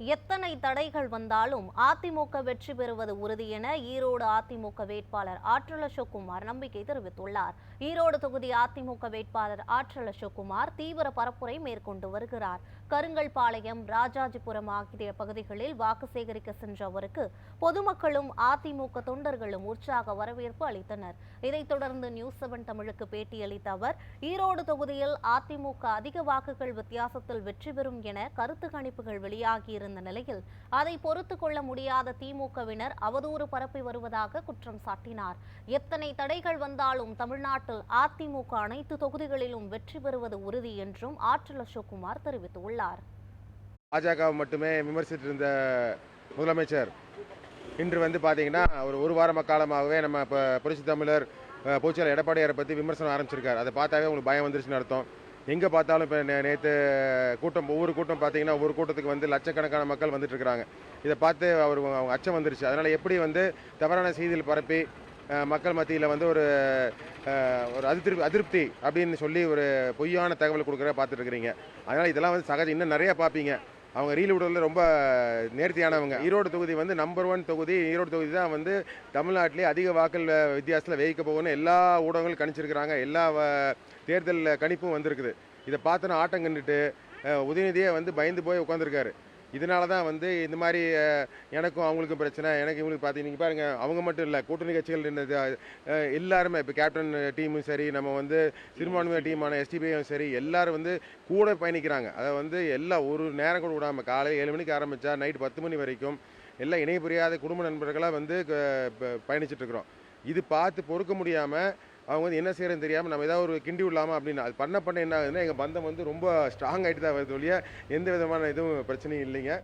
எத்தனை தடைகள் வந்தாலும் அதிமுக வெற்றி பெறுவது உறுதி என ஈரோடு அதிமுக வேட்பாளர் ஆற்றல் அசோக்குமார் நம்பிக்கை தெரிவித்துள்ளார். ஈரோடு தொகுதி அதிமுக வேட்பாளர் ஆற்றல் அசோக்குமார் தீவிர பரப்புரை மேற்கொண்டு வருகிறார். கருங்கல்பாளையம் ராஜாஜிபுரம் ஆகிய பகுதிகளில் வாக்கு சேகரிக்க சென்ற அவருக்கு பொதுமக்களும் அதிமுக தொண்டர்களும் உற்சாக வரவேற்பு அளித்தனர். இதைத் தொடர்ந்து நியூஸ் செவன் தமிழுக்கு பேட்டியளித்த அவர் ஈரோடு தொகுதியில் அதிமுக அதிக வாக்குகள் வித்தியாசத்தில் வெற்றி பெறும் என கருத்து கணிப்புகள் கொண்டிருந்த நிலையில் அதை பொறுத்து கொள்ள முடியாத திமுகவினர் அவதூறு பரப்பி வருவதாக குற்றம் சாட்டினார். எத்தனை தடைகள் வந்தாலும் தமிழ்நாட்டில் அதிமுக அனைத்து தொகுதிகளிலும் வெற்றி பெறுவது உறுதி என்றும் ஆற்றல் அசோக்குமார் தெரிவித்துள்ளார். பாஜக மட்டுமே விமர்சித்திருந்த முதலமைச்சர் இன்று வந்து பார்த்தீங்கன்னா ஒரு ஒரு வார காலமாகவே நம்ம இப்போ புரட்சி தமிழர் பூச்சியாளர் எடப்பாடியாரை பற்றி விமர்சனம் ஆரம்பிச்சிருக்காரு. அதை பார்த்தாவே உங்களுக்கு பயம் வந்துருச்சுன்னு அர்த்தம். எங்கே பார்த்தாலும் இப்போ நேற்று கூட்டம் ஒவ்வொரு கூட்டம் பார்த்தீங்கன்னா ஒவ்வொரு கூட்டத்துக்கு வந்து லட்சக்கணக்கான மக்கள் வந்துட்டு இதை பார்த்து அவர் அவங்க அச்சம் வந்துருச்சு. அதனால் எப்படி வந்து தவறான செய்திகள் பரப்பி மக்கள் மத்தியில் வந்து ஒரு ஒரு அதிருப்தி அதிருப்தி அப்படின்னு சொல்லி ஒரு பொய்யான தகவல் கொடுக்குற பார்த்துட்டு இருக்கிறீங்க அதனால் இதெல்லாம் வந்து சகஜம் இன்னும் நிறையா பார்ப்பீங்க. அவங்க ரீல் விடுறதுல ரொம்ப நேர்த்தியானவங்க. ஈரோடு தொகுதி வந்து நம்பர் ஒன் தொகுதி. ஈரோடு தொகுதி தான் வந்து தமிழ்நாட்டிலே அதிக வாக்கள் வித்தியாசத்தில் வேகிக்க போகணும்னு எல்லா ஊடகங்களும் கணிச்சிருக்கிறாங்க. எல்லா தேர்தல் கணிப்பும் வந்திருக்குது. இதை பார்த்தோன்னா ஆட்டம் கண்டுட்டு உதயநிதியே வந்து பயந்து போய் உட்காந்துருக்காரு இதனால தான் வந்து இந்த மாதிரி எனக்கும் அவங்களுக்கும் பிரச்சனை. எனக்கு இவங்களுக்கு பார்த்தீங்க பாருங்க அவங்க மட்டும் இல்லை கூட்டணி கட்சிகள் இருந்தது எல்லாருமே இப்போ கேப்டன் டீமும் சரி நம்ம வந்து சிறுபான்மையினர் டீமான எஸ்டிபியும் சரி எல்லாரும் வந்து கூட பயணிக்கிறாங்க. அதை வந்து எல்லா ஒரு நேரம் கூட விடாமல் காலை ஏழு மணிக்கு ஆரம்பித்தா நைட் பத்து மணி வரைக்கும் எல்லாம் இணை புரியாத குடும்ப நண்பர்களாக வந்து க- ப- பயணிச்சுட்டு இருக்கிறோம். இது பார்த்து பொறுக்க முடியாமல் அவங்க வந்து என்ன செய்கிறேன்னு தெரியாமல் நம்ம ஏதாவது ஒரு கிண்டி விடலாமா அப்படின்னு அது பண்ண பண்ண என்ன ஆகுதுன்னா எங்கள் பந்தம் வந்து ரொம்ப ஸ்ட்ராங் ஆகிட்டு தான் வருது ஒழிய எந்த விதமான இதுவும் பிரச்சனையும் இல்லைங்க.